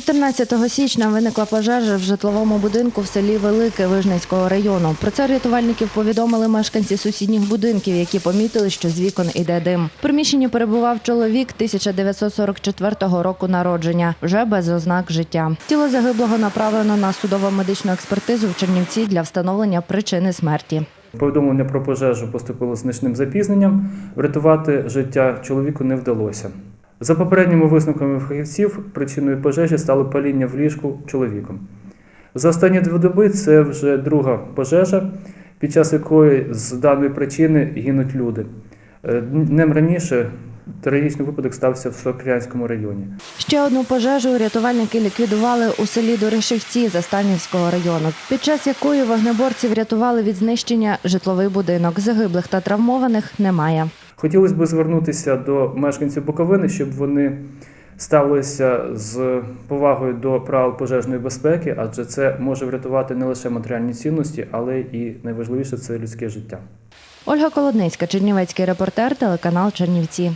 14 січня виникла пожежа в житловому будинку в селі Велике Вижницького району. Про це рятувальників повідомили мешканці сусідніх будинків, які помітили, що з вікон іде дим. В приміщенні перебував чоловік 1944 року народження, вже без ознак життя. Тіло загиблого направлено на судово-медичну експертизу в Чернівці для встановлення причини смерті. Повідомлення про пожежу поступило з значним запізненням. Врятувати життя чоловіку не вдалося. За попередніми висновками фахівців, причиною пожежі стало паління в ліжку чоловіком. За останні дві доби це вже друга пожежа, під час якої з даної причини гинуть люди. Е, Днем раніше трагічний випадок стався в Сокрянському районі. Ще одну пожежу рятувальники ліквідували у селі Дорешівці Застанівського району, під час якої вогнеборці врятували від знищення житловий будинок. Загиблих та травмованих немає. Хотілося б звернутися до мешканців Буковини, щоб вони ставилися з повагою до правил пожежної безпеки, адже це може врятувати не лише матеріальні цінності, але і найважливіше це людське життя. Ольга Колодницька, Чернівецький репортер, телеканал Чернівці.